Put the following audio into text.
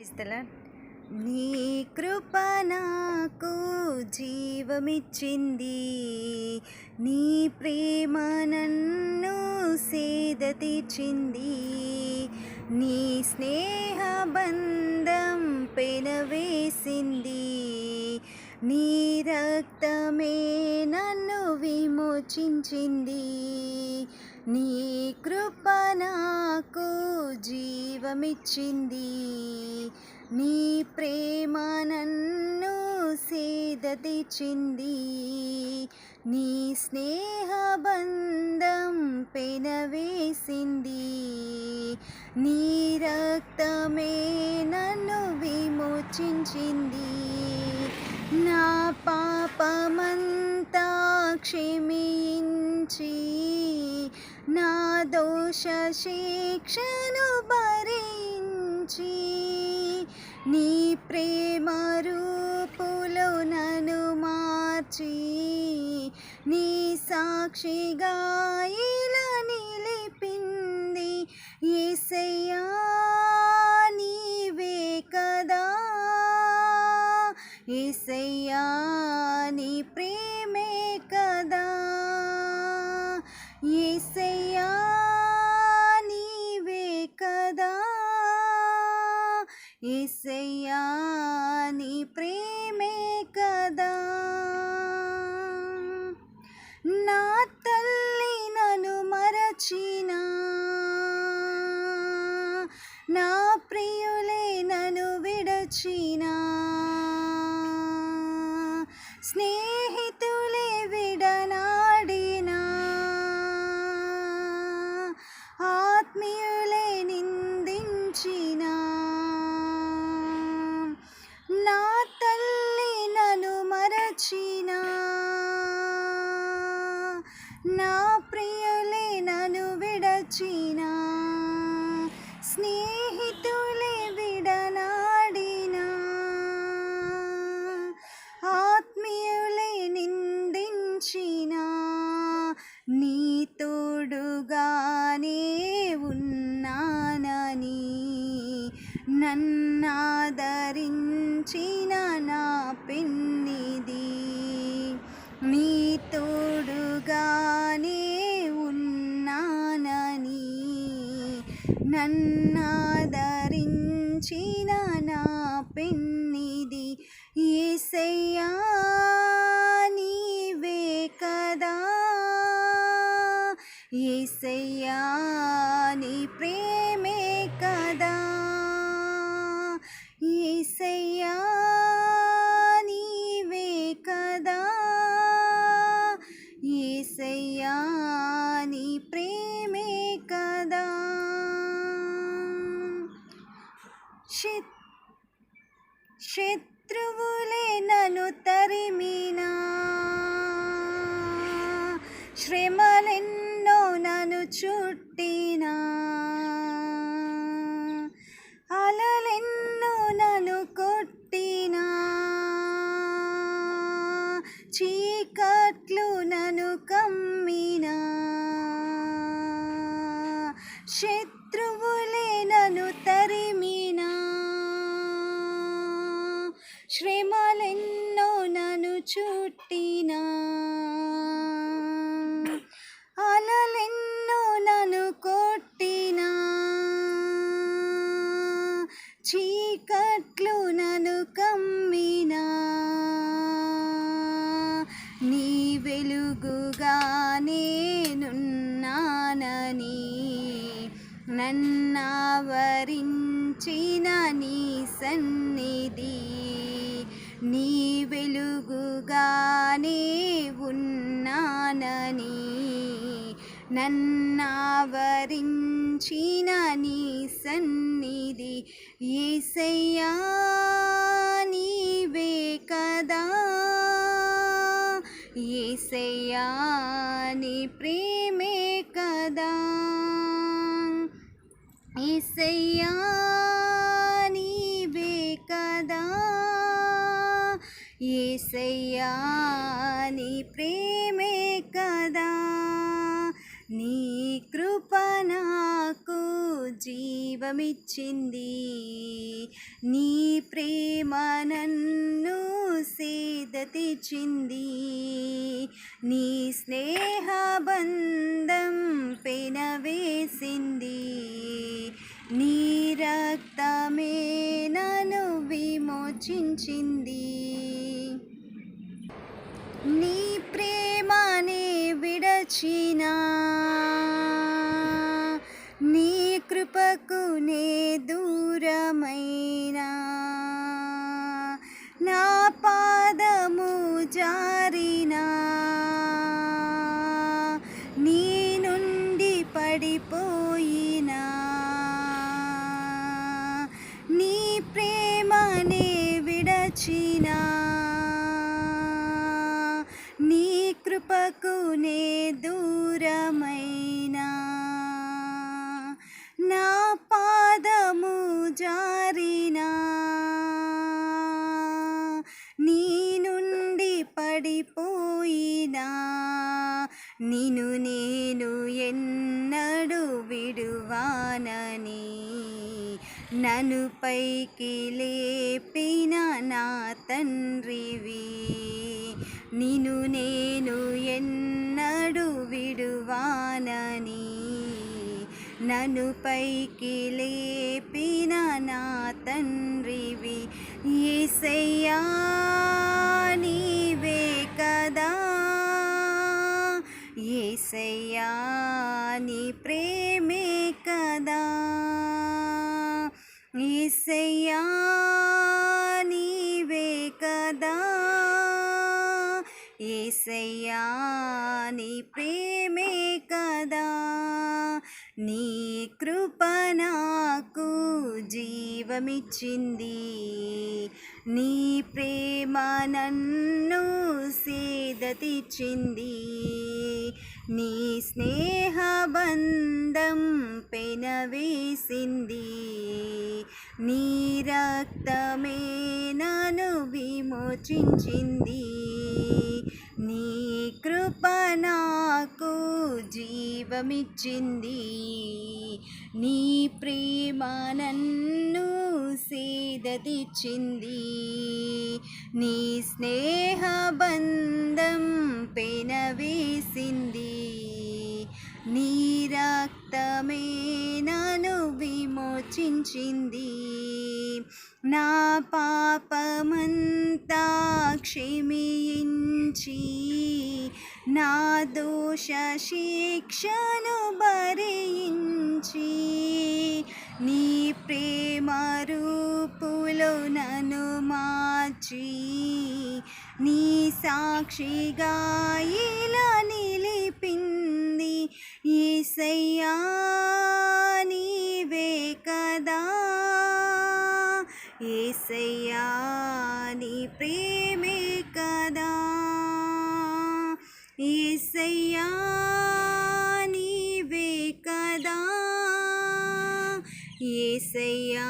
క్రైస్తల నీ కృప నాకు జీవమిచ్చింది. నీ ప్రేమ నన్ను సేద తీర్చింది. నీ స్నేహ బంధం పెనవేసింది. నీ రక్తమే నన్ను విమోచించింది. నీ కృప నాకు జీవమిచ్చింది. నీ ప్రేమ నన్ను సేద తెచ్చింది. నీ స్నేహబంధం పెనవేసింది. నీ రక్తమే నన్ను విమోచించింది. నా పాపమంతా క్షమించి నా దోష శిక్షను భరించి నీ ప్రేమ రూపులో నను మార్చి నీ సాక్షిగా ఇలా నిలిపింది ఏసయ్యా నీవే కదా. ఏసయ్యా విడచిన స్నేహితులే విడనాడిన. ఆత్మీయులే నిందించిన. నా తల్లి నన్ను మరచిన. నా ప్రియులే నన్ను విడచిన. స్నేహి తోడుగానే ఉన్నానని నన్నాదరించిన నా పిన్నిది. నీ తోడుగానే ఉన్నానని నన్నాదరించిన నా పిన్ని శత్రువులే నను తరిమినా. శ్రమలెన్నో నన్ను చుట్టినా. శ్రమలెన్నో నన్ను చుట్టినా. అలలెన్నో నన్ను కొట్టినా. చీకట్లు నన్ను కమ్మినా. నీ వెలుగుగా నేనున్నానని నన్నవరించిన నీ సన్నిధి. నీ వెలుగుగానే ఉన్నానని నన్నావరించిన నీ సన్నిధి ఏసయ్యా నీవే కదా. ఏసయ్యా నీ ప్రేమే కదా. ఏసయ్యా ఏసయ్యా నీ ప్రేమే కదా. నీ కృప నాకు జీవమిచ్చింది. నీ ప్రేమ నన్ను సేద తెచ్చింది. నీ స్నేహబంధం పెనవేసింది. నీ రక్తమే నన్ను విమోచించింది. నీ ప్రేమనే విడచినా దూరమైనా నా పాదము జారినా నీ నుండి పడిపోయినా నిన్ను నేను ఎన్నడు విడువానని నన్ను పైకి లేపిన నా తండ్రివి నిను నేను ఎన్నడు విడువానని నన్ను పైకి లేపిన నా తండ్రివి ఏసయ్యా నీవే కదా ఏసయ్యా నీ ప్రేమే కదా ఏసయ్యా నీ ప్రేమే కదా. నీ కృప నాకు జీవమిచ్చింది. నీ ప్రేమ నన్ను సిదతిచ్చింది. నీ స్నేహబంధం పెనవేసింది. నీ రక్తమే నన్ను విమోచించింది. నీ కృప నాకు జీవమిచ్చింది. నీ ప్రేమ నన్ను సీదతిచ్చింది. నీ నీ స్నేహబంధం పెనవేసింది. నీ రక్తమే నన్ను విమోచించింది. నా పాపమంతా క్షమించి నా దోష శిక్షను భరించి నీ ప్రేమ రూపులో నన్ను మార్చి నీ సాక్షిగా ఇలా నిలిపింది ఈసయ్యా నీవే కదా. ఏసయ్యా నీ ప్రేమ ఏసయ్యా నీవే కదా. ఏసయ్యా